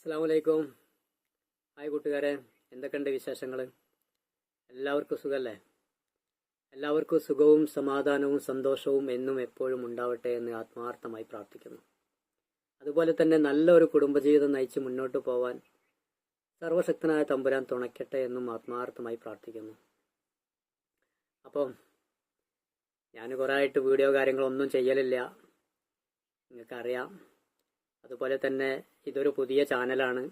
അസ്സാം വലൈക്കും ഹായ് കൂട്ടുകാരെ എന്തൊക്കെയുണ്ട് വിശേഷങ്ങൾ എല്ലാവർക്കും സുഖമല്ലേ എല്ലാവർക്കും സുഖവും സമാധാനവും സന്തോഷവും എന്നും എപ്പോഴും ഉണ്ടാവട്ടെ എന്ന് ആത്മാർത്ഥമായി പ്രാർത്ഥിക്കുന്നു. അതുപോലെ തന്നെ നല്ലൊരു കുടുംബജീവിതം നയിച്ച് മുന്നോട്ട് പോവാൻ സർവശക്തനായ തമ്പുരാൻ തുണയ്ക്കട്ടെ എന്നും ആത്മാർത്ഥമായി പ്രാർത്ഥിക്കുന്നു. അപ്പം ഞാൻ കുറേ ആയിട്ട് വീഡിയോ കാര്യങ്ങളൊന്നും ചെയ്യലില്ല. നിങ്ങൾക്കറിയാം. അതുപോലെ തന്നെ ഇതൊരു പുതിയ ചാനലാണ്.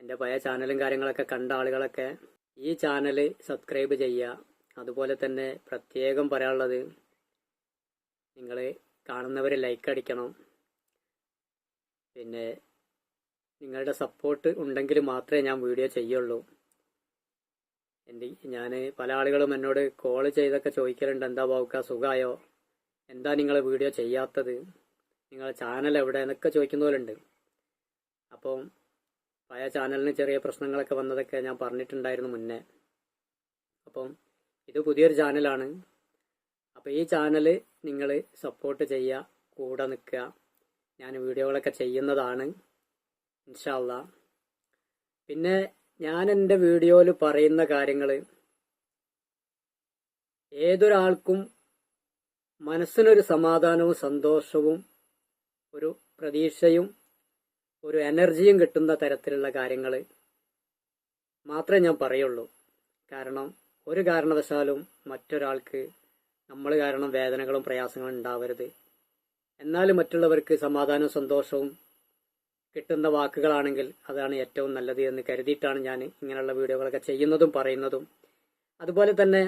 എന്റെ പഴയ ചാനലും കാര്യങ്ങളൊക്കെ കണ്ട ആളുകളൊക്കെ ഈ ചാനൽ സബ്സ്ക്രൈബ് ചെയ്യുക. അതുപോലെ തന്നെ പ്രത്യേകം പറയാനുള്ളത് നിങ്ങൾ കാണുന്നവർ ലൈക്ക് അടിക്കണം. പിന്നെ നിങ്ങളുടെ സപ്പോർട്ട് ഉണ്ടെങ്കിൽ മാത്രമേ ഞാൻ വീഡിയോ ചെയ്യുള്ളൂ. എന്റെ ഞാൻ പല ആളുകളും എന്നോട് കോൾ ചെയ്തൊക്കെ ചോദിക്കലുണ്ട് എന്താ ബാവുക്ക സുഖമായോ എന്താ നിങ്ങൾ വീഡിയോ ചെയ്യാത്തത്? നിങ്ങളുടെ ചാനൽ എവിടെ എന്നൊക്കെ ചോദിക്കുന്ന പോലെ ഉണ്ട് അപ്പം പഴയ ചാനലിന് ചെറിയ പ്രശ്നങ്ങളൊക്കെ വന്നതൊക്കെ ഞാൻ പറഞ്ഞിട്ടുണ്ടായിരുന്നു മുന്നേ. അപ്പം ഇത് പുതിയൊരു ചാനലാണ് അപ്പോൾ ഈ ചാനൽ നിങ്ങൾ സപ്പോർട്ട് ചെയ്യുക കൂടെ നിൽക്കുക ഞാൻ വീഡിയോകളൊക്കെ ചെയ്യുന്നതാണ്. ഇൻഷാല്ല പിന്നെ ഞാൻ എന്റെ വീഡിയോയിൽ പറയുന്ന കാര്യങ്ങൾ ഏതൊരാൾക്കും മനസ്സിനൊരു സമാധാനവും സന്തോഷവും ഒരു പ്രതീക്ഷയും ഒരു എനർജിയും കിട്ടുന്ന തരത്തിലുള്ള കാര്യങ്ങൾ മാത്രമേ ഞാൻ പറയുള്ളൂ. കാരണം ഒരു കാരണവശാലും മറ്റൊരാൾക്ക് നമ്മൾ കാരണം വേദനകളും പ്രയാസങ്ങളും ഉണ്ടാവരുത്. എന്നാലും മറ്റുള്ളവർക്ക് സമാധാനവും സന്തോഷവും കിട്ടുന്ന വാക്കുകളാണെങ്കിൽ അതാണ് ഏറ്റവും നല്ലത് എന്ന് കരുതിയിട്ടാണ് ഞാൻ ഇങ്ങനെയുള്ള വീഡിയോകളൊക്കെ ചെയ്യുന്നതും പറയുന്നതും. അതുപോലെ തന്നെ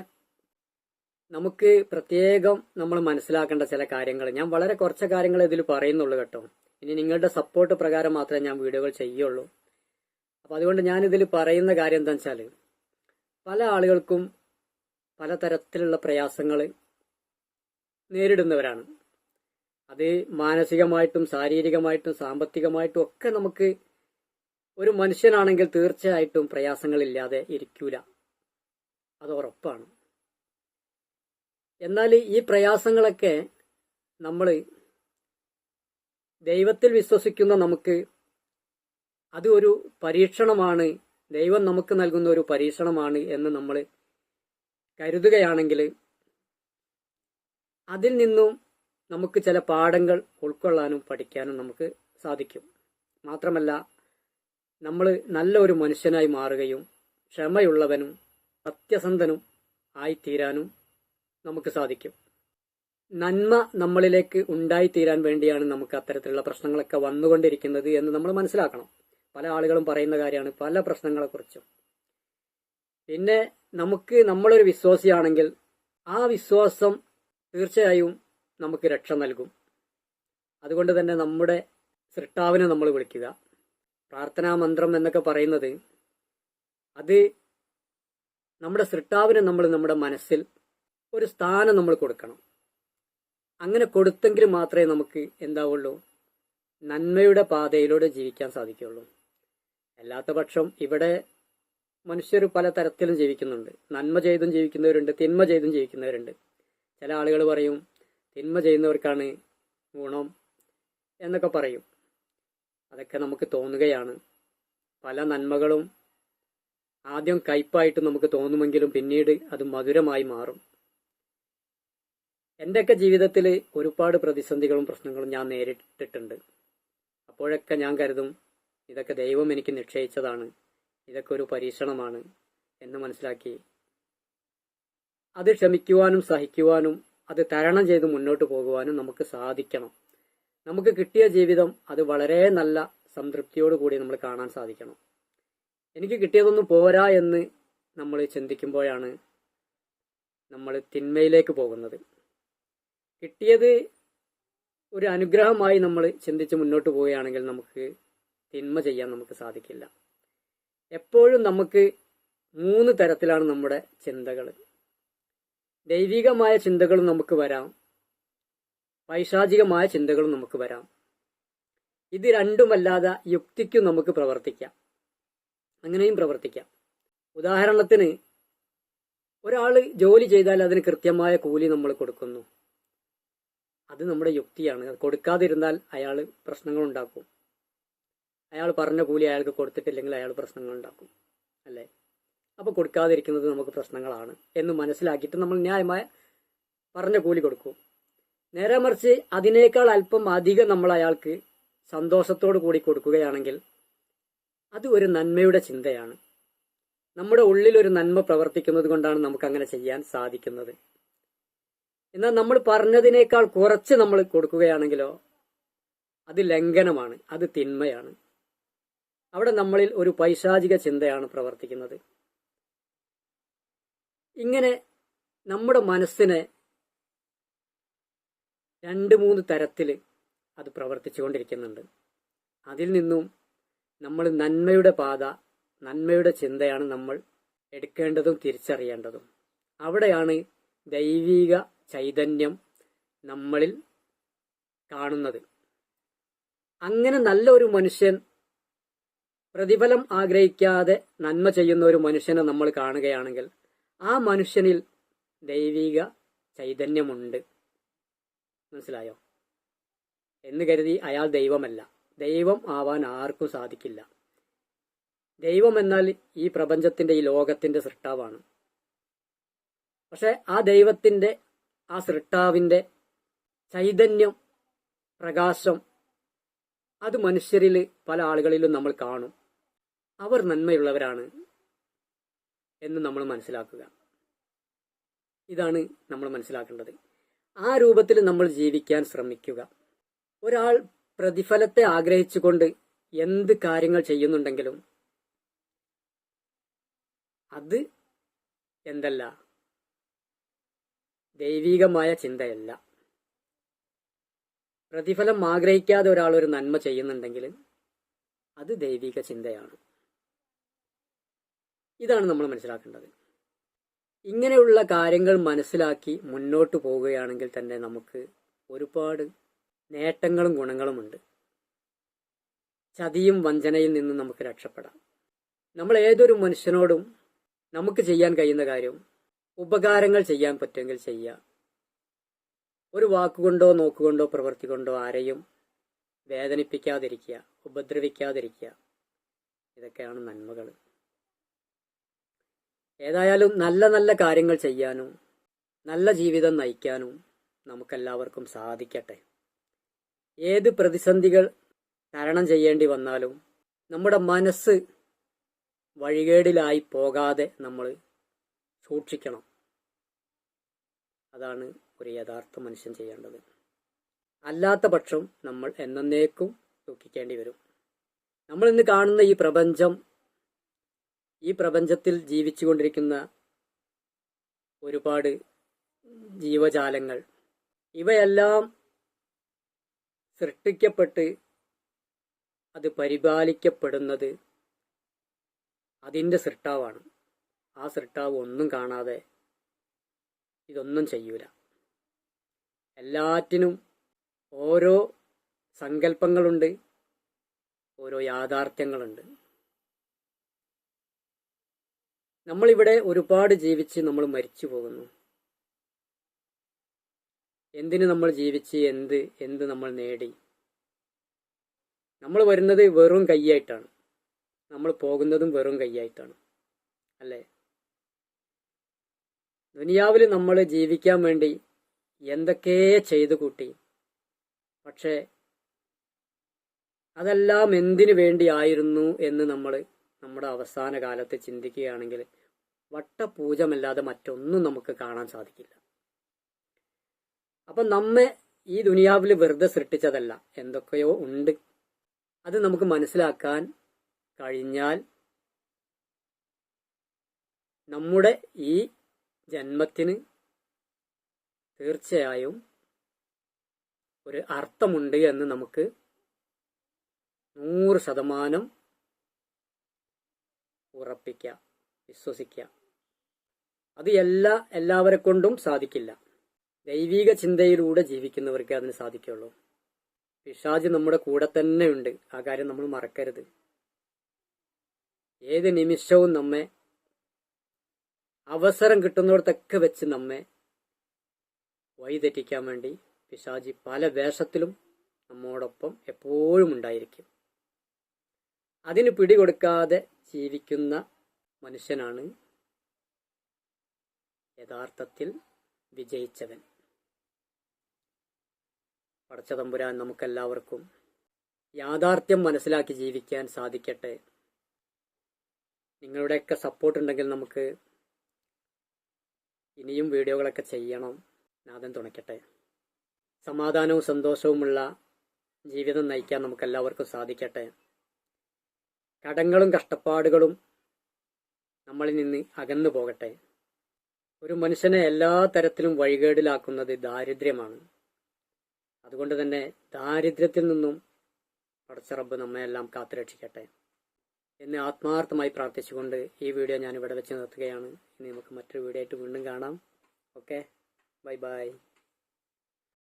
നമുക്ക് പ്രത്യേകം നമ്മൾ മനസ്സിലാക്കേണ്ട ചില കാര്യങ്ങൾ. ഞാൻ വളരെ കുറച്ച് കാര്യങ്ങൾ ഇതിൽ പറയുന്നുള്ളൂ കേട്ടോ. ഇനി നിങ്ങളുടെ സപ്പോർട്ട് പ്രകാരം മാത്രമേ ഞാൻ വീഡിയോകൾ ചെയ്യുള്ളൂ. അപ്പോൾ അതുകൊണ്ട് ഞാൻ ഇതിൽ പറയുന്ന കാര്യം എന്താ വെച്ചാൽ പല ആളുകൾക്കും പലതരത്തിലുള്ള പ്രയാസങ്ങൾ നേരിടുന്നവരാണ്. അത് മാനസികമായിട്ടും ശാരീരികമായിട്ടും സാമ്പത്തികമായിട്ടും ഒക്കെ നമുക്ക് ഒരു മനുഷ്യനാണെങ്കിൽ തീർച്ചയായിട്ടും പ്രയാസങ്ങളില്ലാതെ ഇരിക്കൂല. അത് ഉറപ്പാണ്. എന്നാൽ ഈ പ്രയാസങ്ങളൊക്കെ നമ്മൾ ദൈവത്തിൽ വിശ്വസിക്കുന്ന നമുക്ക് അത് ഒരു പരീക്ഷണമാണ്. ദൈവം നമുക്ക് നൽകുന്ന ഒരു പരീക്ഷണമാണ് എന്ന് നമ്മൾ കരുതുകയാണെങ്കിൽ അതിൽ നിന്നും നമുക്ക് ചില പാഠങ്ങൾ ഉൾക്കൊള്ളാനും പഠിക്കാനും നമുക്ക് സാധിക്കും. മാത്രമല്ല നമ്മൾ നല്ല ഒരു മനുഷ്യനായി മാറുകയും ക്ഷമയുള്ളവനും സത്യസന്ധനും ആയിത്തീരാനും നമുക്ക് സാധിക്കും. നന്മ നമ്മളിലേക്ക് ഉണ്ടായിത്തീരാൻ വേണ്ടിയാണ് നമുക്ക് അത്തരത്തിലുള്ള പ്രശ്നങ്ങളൊക്കെ വന്നുകൊണ്ടിരിക്കുന്നത് എന്ന് നമ്മൾ മനസ്സിലാക്കണം. പല ആളുകളും പറയുന്ന കാര്യമാണ് പല പ്രശ്നങ്ങളെക്കുറിച്ചും. പിന്നെ നമുക്ക് നമ്മളൊരു വിശ്വാസിയാണെങ്കിൽ ആ വിശ്വാസം തീർച്ചയായും നമുക്ക് രക്ഷ നൽകും. അതുകൊണ്ട് തന്നെ നമ്മുടെ സൃഷ്ടാവിനെ നമ്മൾ വിളിക്കുക. പ്രാർത്ഥനാ മന്ത്രം എന്നൊക്കെ പറയുന്നത് അത് നമ്മുടെ സൃഷ്ടാവിനെ നമ്മൾ നമ്മുടെ മനസ്സിൽ ഒരു സ്ഥാനം നമ്മൾ കൊടുക്കണം. അങ്ങനെ കൊടുത്തെങ്കിൽ മാത്രമേ നമുക്ക് എന്താവുള്ളൂ? നന്മയുടെ പാതയിലൂടെ ജീവിക്കാൻ സാധിക്കുള്ളൂ അല്ലാത്ത പക്ഷം ഇവിടെ മനുഷ്യർ പല തരത്തിലും ജീവിക്കുന്നുണ്ട്. നന്മ ചെയ്തും ജീവിക്കുന്നവരുണ്ട് തിന്മ ചെയ്തും ജീവിക്കുന്നവരുണ്ട്. ചില ആളുകൾ പറയും തിന്മ ചെയ്യുന്നവർക്കാണ് ഗുണം എന്നൊക്കെ പറയും. അതൊക്കെ നമുക്ക് തോന്നുകയാണ്. പല നന്മകളും ആദ്യം കയ്പായിട്ട് നമുക്ക് തോന്നുമെങ്കിലും പിന്നീട് അത് മധുരമായി മാറും. എന്റെയൊക്കെ ജീവിതത്തിൽ ഒരുപാട് പ്രതിസന്ധികളും പ്രശ്നങ്ങളും ഞാൻ നേരിട്ടിട്ടുണ്ട്. അപ്പോഴൊക്കെ ഞാൻ കരുതും ഇതൊക്കെ ദൈവം എനിക്ക് നിശ്ചയിച്ചതാണ്. ഇതൊക്കെ ഒരു പരീക്ഷണമാണ് എന്ന് മനസ്സിലാക്കി അത് ക്ഷമിക്കുവാനും സഹിക്കുവാനും അത് തരണം ചെയ്ത് മുന്നോട്ട് പോകുവാനും നമുക്ക് സാധിക്കണം. നമുക്ക് കിട്ടിയ ജീവിതം അത് വളരെ നല്ല സംതൃപ്തിയോട് കൂടി നമ്മൾ കാണാൻ സാധിക്കണം. എനിക്ക് കിട്ടിയതൊന്നും പോരാ എന്ന് നമ്മൾ ചിന്തിക്കുമ്പോഴാണ് നമ്മൾ തിന്മയിലേക്ക് പോകുന്നത്. കിട്ടിയത് ഒരു അനുഗ്രഹമായി നമ്മൾ ചിന്തിച്ച് മുന്നോട്ട് പോവുകയാണെങ്കിൽ നമുക്ക് തിന്മ ചെയ്യാൻ നമുക്ക് സാധിക്കില്ല. എപ്പോഴും നമുക്ക് മൂന്ന് തരത്തിലാണ് നമ്മുടെ ചിന്തകൾ ദൈവികമായ ചിന്തകളും നമുക്ക് വരാം. പൈശാചികമായ ചിന്തകളും നമുക്ക് വരാം. ഇത് രണ്ടുമല്ലാതെ യുക്തിക്കും നമുക്ക് പ്രവർത്തിക്കാം. അങ്ങനെയും പ്രവർത്തിക്കാം. ഉദാഹരണത്തിന് ഒരാൾ ജോലി ചെയ്താൽ അതിന് കൃത്യമായ കൂലി നമ്മൾ കൊടുക്കുന്നു. അത് നമ്മുടെ യുക്തിയാണ്. അത് കൊടുക്കാതിരുന്നാൽ അയാൾ പ്രശ്നങ്ങൾ ഉണ്ടാക്കും അയാൾ പറഞ്ഞ കൂലി അയാൾക്ക് കൊടുത്തിട്ടില്ലെങ്കിൽ അയാൾ പ്രശ്നങ്ങൾ ഉണ്ടാക്കും അല്ലേ? അപ്പോൾ കൊടുക്കാതിരിക്കുന്നത് നമുക്ക് പ്രശ്നങ്ങളാണ് എന്ന് മനസ്സിലാക്കിയിട്ട് നമ്മൾ ന്യായമായ പറഞ്ഞ കൂലി കൊടുക്കും. നേരെ മറിച്ച് അതിനേക്കാൾ അല്പം അധികം നമ്മൾ അയാൾക്ക് സന്തോഷത്തോടു കൂടി കൊടുക്കുകയാണെങ്കിൽ അത് ഒരു നന്മയുടെ ചിന്തയാണ്. നമ്മുടെ ഉള്ളിൽ ഒരു നന്മ പ്രവർത്തിക്കുന്നത് കൊണ്ടാണ് നമുക്ക് അങ്ങനെ ചെയ്യാൻ സാധിക്കുന്നത്. എന്നാൽ നമ്മൾ പറഞ്ഞതിനേക്കാൾ കുറച്ച് നമ്മൾ കൊടുക്കുകയാണെങ്കിലോ അത് ലംഘനമാണ് അത് തിന്മയാണ്. അവിടെ നമ്മളിൽ ഒരു പൈശാചിക ചിന്തയാണ് പ്രവർത്തിക്കുന്നത്. ഇങ്ങനെ നമ്മുടെ മനസ്സിനെ രണ്ട് മൂന്ന് തരത്തിൽ അത് പ്രവർത്തിച്ചുകൊണ്ടിരിക്കുന്നുണ്ട്. അതിൽ നിന്നും നമ്മൾ നന്മയുടെ പാത നന്മയുടെ ചിന്തയാണ് നമ്മൾ എടുക്കേണ്ടതും തിരിച്ചറിയേണ്ടതും. അവിടെയാണ് ദൈവിക ചൈതന്യം നമ്മളിൽ കാണുന്നത്. അങ്ങനെ നല്ല ഒരു മനുഷ്യൻ പ്രതിഫലം ആഗ്രഹിക്കാതെ നന്മ ചെയ്യുന്ന ഒരു മനുഷ്യനെ നമ്മൾ കാണുകയാണെങ്കിൽ ആ മനുഷ്യനിൽ ദൈവിക ചൈതന്യമുണ്ട്. മനസ്സിലായോ? എന്ന് കരുതി അയാൾ ദൈവമല്ല. ദൈവം ആവാൻ ആർക്കും സാധിക്കില്ല. ദൈവം എന്നാൽ ഈ പ്രപഞ്ചത്തിന്റെ ഈ ലോകത്തിന്റെ സൃഷ്ടാവാണ്. പക്ഷെ ആ ദൈവത്തിന്റെ ആ സൃഷ്ടാവിന്റെ ചൈതന്യം പ്രകാശം അത് മനുഷ്യരിൽ പല ആളുകളിലും നമ്മൾ കാണും. അവർ നന്മയുള്ളവരാണ് എന്ന് നമ്മൾ മനസ്സിലാക്കുക. ഇതാണ് നമ്മൾ മനസ്സിലാക്കേണ്ടത്. ആ രൂപത്തിൽ നമ്മൾ ജീവിക്കാൻ ശ്രമിക്കുക. ഒരാൾ പ്രതിഫലത്തെ ആഗ്രഹിച്ചുകൊണ്ട് എന്ത് കാര്യങ്ങൾ ചെയ്യുന്നുണ്ടെങ്കിലും അത് എന്തല്ല ദൈവികമായ ചിന്തയല്ല. പ്രതിഫലം ആഗ്രഹിക്കാതെ ഒരാൾ ഒരു നന്മ ചെയ്യുന്നുണ്ടെങ്കിൽ അത് ദൈവിക ചിന്തയാണ്. ഇതാണ് നമ്മൾ മനസ്സിലാക്കേണ്ടത്. ഇങ്ങനെയുള്ള കാര്യങ്ങൾ മനസ്സിലാക്കി മുന്നോട്ട് പോവുകയാണെങ്കിൽ തന്നെ നമുക്ക് ഒരുപാട് നേട്ടങ്ങളും ഗുണങ്ങളുമുണ്ട്. ചതിയും വഞ്ചനയിൽ നിന്നും നമുക്ക് രക്ഷപ്പെടാം. നമ്മൾ ഏതൊരു മനുഷ്യനോടും നമുക്ക് ചെയ്യാൻ കഴിയുന്ന കാര്യം ഉപകാരങ്ങൾ ചെയ്യാൻ പറ്റുമെങ്കിൽ ചെയ്യുക ഒരു വാക്കുകൊണ്ടോ നോക്കുകൊണ്ടോ പ്രവൃത്തി കൊണ്ടോ ആരെയും വേദനിപ്പിക്കാതിരിക്കുക ഉപദ്രവിക്കാതിരിക്കുക. ഇതൊക്കെയാണ് നന്മകൾ. ഏതായാലും നല്ല നല്ല കാര്യങ്ങൾ ചെയ്യാനും നല്ല ജീവിതം നയിക്കാനും നമുക്കെല്ലാവർക്കും സാധിക്കട്ടെ. ഏത് പ്രതിസന്ധികൾ തരണം ചെയ്യേണ്ടി വന്നാലും നമ്മുടെ മനസ്സ് വഴികേടിലായി പോകാതെ നമ്മൾ സൂക്ഷിക്കണം. അതാണ് ഒരു യഥാർത്ഥ മനുഷ്യൻ ചെയ്യേണ്ടത്. അല്ലാത്ത പക്ഷം നമ്മൾ എന്നേക്കും ദുഃഖിക്കേണ്ടി വരും. നമ്മൾ ഇന്ന് കാണുന്ന ഈ പ്രപഞ്ചം ഈ പ്രപഞ്ചത്തിൽ ജീവിച്ചുകൊണ്ടിരിക്കുന്ന ഒരുപാട് ജീവജാലങ്ങൾ ഇവയെല്ലാം സൃഷ്ടിക്കപ്പെട്ട് അത് പരിപാലിക്കപ്പെടുന്നത് അതിന്റെ സൃഷ്ടാവാണ്. ആ സൃഷ്ടാവ് ഒന്നും കാണാതെ ഇതൊന്നും ചെയ്യൂല. എല്ലാറ്റിനും ഓരോ സങ്കല്പങ്ങളുണ്ട് ഓരോ യാഥാർത്ഥ്യങ്ങളുണ്ട്. നമ്മളിവിടെ ഒരുപാട് ജീവിച്ച് നമ്മൾ മരിച്ചു പോകുന്നു. എന്തിന് നമ്മൾ ജീവിച്ച് എന്ത് എന്ത് നമ്മൾ നേടി? നമ്മൾ വരുന്നത് വെറും കൈയായിട്ടാണ് നമ്മൾ പോകുന്നതും വെറും കൈയായിട്ടാണ് അല്ലേ? ദുനിയാവിൽ നമ്മൾ ജീവിക്കാൻ വേണ്ടി എന്തൊക്കെ ചെയ്തു കൂട്ടി? പക്ഷേ അതെല്ലാം എന്തിനു വേണ്ടിയായിരുന്നു എന്ന് നമ്മൾ നമ്മുടെ അവസാന കാലത്ത് ചിന്തിക്കുകയാണെങ്കിൽ വട്ടപൂജമല്ലാതെ മറ്റൊന്നും നമുക്ക് കാണാൻ സാധിക്കില്ല. അപ്പൊ നമ്മെ ഈ ദുനിയാവിൽ വെറുതെ സൃഷ്ടിച്ചതല്ല. എന്തൊക്കെയോ ഉണ്ട്. അത് നമുക്ക് മനസ്സിലാക്കാൻ കഴിഞ്ഞാൽ നമ്മുടെ ഈ ജന്മത്തിന് തീർച്ചയായും ഒരു അർത്ഥമുണ്ട് എന്ന് നമുക്ക് നൂറ് ശതമാനം ഉറപ്പിക്കാം വിശ്വസിക്കാം. അത് എല്ലാ എല്ലാവരെ കൊണ്ടും സാധിക്കില്ല. ദൈവിക ചിന്തയിലൂടെ ജീവിക്കുന്നവർക്ക് അതിന് സാധിക്കുള്ളൂ. പിശാജ് നമ്മുടെ കൂടെ തന്നെ ഉണ്ട്. ആ കാര്യം നമ്മൾ മറക്കരുത്. ഏത് നിമിഷവും നമ്മെ അവസരം കിട്ടുന്നിടത്തൊക്കെ വെച്ച് നമ്മെ വഴിതെറ്റിക്കാൻ വേണ്ടി പിശാജി പല വേഷത്തിലും നമ്മോടൊപ്പം എപ്പോഴും ഉണ്ടായിരിക്കും. അതിന് പിടികൊടുക്കാതെ ജീവിക്കുന്ന മനുഷ്യനാണ് യഥാർത്ഥത്തിൽ വിജയിച്ചവൻ. പടച്ചതമ്പുരാൻ നമുക്കെല്ലാവർക്കും യാഥാർത്ഥ്യം മനസ്സിലാക്കി ജീവിക്കാൻ സാധിക്കട്ടെ. നിങ്ങളുടെയൊക്കെ സപ്പോർട്ട് ഉണ്ടെങ്കിൽ നമുക്ക് ഇനിയും വീഡിയോകളൊക്കെ ചെയ്യണം. നാഥൻ തുണയ്ക്കട്ടെ. സമാധാനവും സന്തോഷവുമുള്ള ജീവിതം നയിക്കാൻ നമുക്കെല്ലാവർക്കും സാധിക്കട്ടെ. കടങ്ങളും കഷ്ടപ്പാടുകളും നമ്മളിൽ നിന്ന് അകന്നു പോകട്ടെ. ഒരു മനുഷ്യനെ എല്ലാ തരത്തിലും വഴികേടിലാക്കുന്നത് ദാരിദ്ര്യമാണ്. അതുകൊണ്ട് തന്നെ ദാരിദ്ര്യത്തിൽ നിന്നും പടച്ചറബ് നമ്മയെല്ലാം കാത്തുരക്ഷിക്കട്ടെ. എന്ന് ആത്മാർത്ഥമായി പ്രാർത്ഥിച്ചുകൊണ്ട് ഈ വീഡിയോ ഞാൻ ഇവിടെ വെച്ച് നിർത്തുകയാണ്. ഇനി നമുക്ക് മറ്റൊരു വീഡിയോ ആയിട്ട് വീണ്ടും കാണാം. Okay bye bye